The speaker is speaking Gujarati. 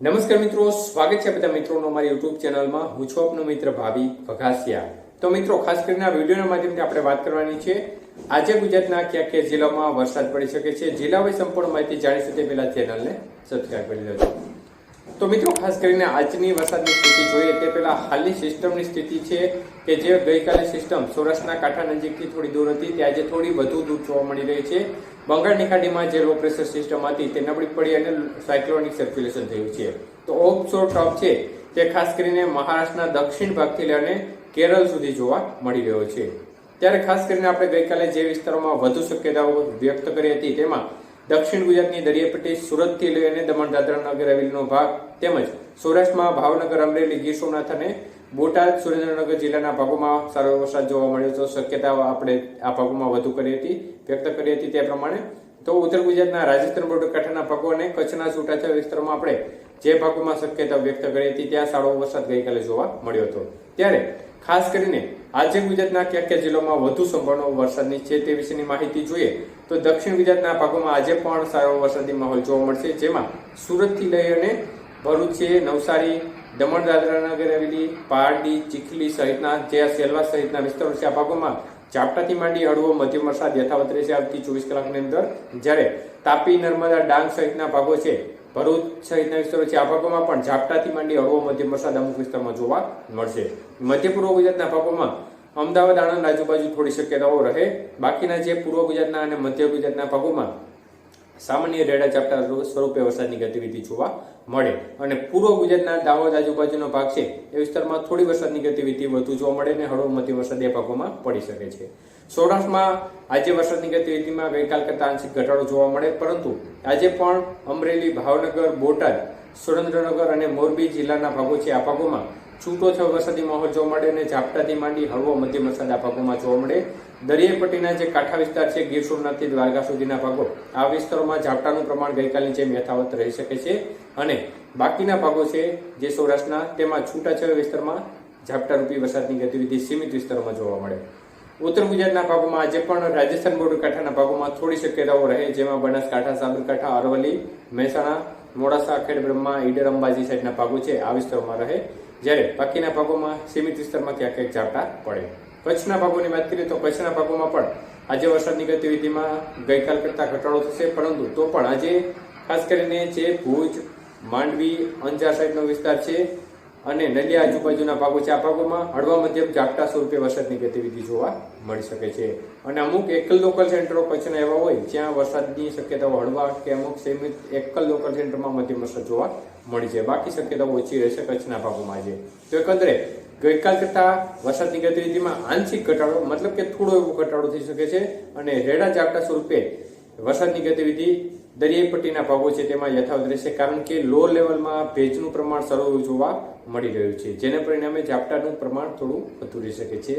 નમસ્કાર મિત્રો, સ્વાગત છે બધા મિત્રોનો અમારી યુટ્યુબ ચેનલમાં. હું છું આપનો મિત્ર ભાવી વઘાસિયા તો મિત્રો, ખાસ કરીને આ વિડીયોના માધ્યમથી આપણે વાત કરવાની છે, આજે ગુજરાતના કયા કયા જિલ્લામાં વરસાદ પડી શકે છે જિલ્લા હોય સંપૂર્ણ માહિતી જાણી શકે પહેલા ચેનલને સબસ્ક્રાઈબ કરી લેજો. તો મિત્રો, ખાસ કરીને આજની વરસાદની સ્થિતિ જોઈએ તે પહેલા હાલની સિસ્ટમની સ્થિતિ છે કે જે ગઈકાલે સિસ્ટમ સૌરાષ્ટ્રના કાંઠા નજીકથી થોડી દૂર હતી તે આજે થોડી વધુ દૂર જોવા મળી રહી છે. બંગાળની ખાડીમાં જે લો પ્રેશર સિસ્ટમ હતી તે નબળી પડી અને સાયક્લોનિક સર્ક્યુલેશન થયું છે. તો ઓફશોર ટ્રફ છે તે ખાસ કરીને મહારાષ્ટ્રના દક્ષિણ ભાગથી લઈને કેરળ સુધી જોવા મળી રહ્યો છે. ત્યારે ખાસ કરીને આપણે ગઈકાલે જે વિસ્તારોમાં વધુ શક્યતાઓ વ્યક્ત કરી હતી તેમાં દક્ષિણ ગુજરાતની દરિયાપટ્ટી સુરતથી લઈને દમણ દાદરા નગર હવેલીનો ભાગ તેમજ સૌરાષ્ટ્રમાં ભાવનગર, અમરેલી, ગીર સોમનાથ અને બોટાદ સુરેન્દ્રનગર જિલ્લાના ભાગોમાં સારો વરસાદ જોવા મળ્યો તો શક્યતાઓ આપણે આ ભાગોમાં વધુ કરી હતી, વ્યક્ત કરી હતી. તે પ્રમાણે તો ઉત્તર ગુજરાતના રાજસ્થાન બોર્ડર કાંઠાના ભાગો અને કચ્છના છૂટાછવાયા વિસ્તારમાં આપણે જે ભાગોમાં શક્યતા વ્યક્ત કરી હતી, ત્યાં સારો વરસાદ ગઈકાલે જોવા મળ્યો હતો. ત્યારે ખાસ કરીને આજે ગુજરાતના કયા કયા જિલ્લામાં વધુ સંભાવનાઓ વરસાદની છે તે વિશેની માહિતી જોઈએ તો દક્ષિણ ગુજરાતના ભાગોમાં આજે પણ સારો વરસાદી માહોલ જોવા મળશે, જેમાં સુરતથી લઈ અને ભરૂચ છે નવસારી, દમણ, દાદરા નગર, હવેલી, પારડી, ચીખલી સહિતના જે સેલવા સહિતના વિસ્તારો છે, આ ભાગોમાં ઝાપટાથી માંડી હળવો મધ્યમ વરસાદ યથાવત રહેશે આવતી ચોવીસ કલાકની અંદર. જ્યારે તાપી, નર્મદા, ડાંગ સહિતના ભાગો છે, ભરૂચ સહિતના વિસ્તારો છે, આ ભાગોમાં પણ ઝાપટાથી માંડી હળવો મધ્યમ વરસાદ અમુક વિસ્તારમાં જોવા મળશે. મધ્ય પૂર્વ ગુજરાતના ભાગોમાં અમદાવાદ, આણંદ આજુબાજુ થોડી શક્યતાઓ રહે. બાકીના જે પૂર્વ ગુજરાતના અને મધ્ય ગુજરાતના ભાગોમાં સામાન્ય રેડા ચાપટા સ્વરૂપે વરસાદની ગતિવિધિ જોવા મળે. અને પૂર્વ ગુજરાતના દાહોદ આજુબાજુનો ભાગ છે, એ વિસ્તારમાં થોડી વરસાદની ગતિવિધિ વધુ જોવા મળે અને હળવો મધ્ય વરસાદ એ ભાગોમાં પડી શકે છે. સૌરાષ્ટ્રમાં આજે વરસાદની ગતિવિધિમાં ગઈકાલ કરતા આંશિક ઘટાડો જોવા મળે, પરંતુ આજે પણ અમરેલી, ભાવનગર, બોટાદ, સુરેન્દ્રનગર અને મોરબી જિલ્લાના ભાગો છે, આ ભાગોમાં છૂટો થયો વરસાદી માહોલ જોવા મળે અને ઝાપટાથી માંડી હળવો મધ્યમ વરસાદના ભાગોમાં જોવા મળે. દરિયાઈ પટ્ટીના જે કાંઠા વિસ્તાર છે, ગીર સોમનાથથી દ્વારકા સુધીના ભાગો, આ વિસ્તારોમાં ઝાપટાનું પ્રમાણ ગઈકાલની જેમ યથાવત રહી શકે છે. અને બાકીના ભાગો છે, જે સૌરાષ્ટ્રના, તેમાં છૂટાછવાયા વિસ્તારમાં ઝાપટારૂપી વરસાદની ગતિવિધિ સીમિત વિસ્તારોમાં જોવા મળે. ઉત્તર ગુજરાતના ભાગોમાં આજે પણ રાજસ્થાન બોર્ડર કાંઠાના ભાગોમાં થોડી શક્યતાઓ રહે, જેમાં બનાસકાંઠા, સાબરકાંઠા, અરવલ્લી, મહેસાણા મોડાસા ખેડ બ્રહ્મા ઈડર અંબાજી સાઈડના ભાગો છે, આ વિસ્તારોમાં રહે. જ્યારે બાકીના ભાગોમાં સીમિત વિસ્તારમાં ક્યાંક ક્યાંક ઝાપટા પડે. કચ્છના ભાગોની વાત કરીએ તો કચ્છના ભાગોમાં પણ આજે વરસાદની ગતિવિધિમાં ગઈકાલ કરતાં ઘટાડો થશે, પરંતુ તો પણ આજે ખાસ કરીને જે ભુજ, માંડવી, અંજાર સાઈડનો વિસ્તાર છે અને નલિયા આજુબાજુના ભાગો છે. આ ભાગોમાં હળવા મધ્યમ ઝાપટા સ્વરૂપે વરસાદની ગતિવિધિ જોવા મળી શકે છે. અને અમુક એકલ લોકલ સેન્ટરો કચ્છના એવા હોય જ્યાં વરસાદની શક્યતાઓ હળવા કે અમુક સીમિત એકલ લોકલ સેન્ટરમાં મધ્યમ વરસાદ જોવા મળી છે. બાકી શક્યતાઓ ઓછી રહેશે કચ્છના ભાગોમાં આજે. તો એકંદરે ગઈકાલ કરતા વરસાદની ગતિવિધિમાં આંશિક ઘટાડો, મતલબ કે થોડો એવો ઘટાડો થઈ શકે છે. અને રેડા ઝાપટા સ્વરૂપે વરસાદની ગતિવિધિ દરિયાઈ પટ્ટીના ભાગો છે તેમાં યથાવત રહેશે કારણ કે લો લેવલમાં ભેજનું પ્રમાણ સરળ જોવા મળી રહ્યું છે. જેને પરિણામે ઝાપટાનું પ્રમાણ થોડું વધુ રહી શકે છે.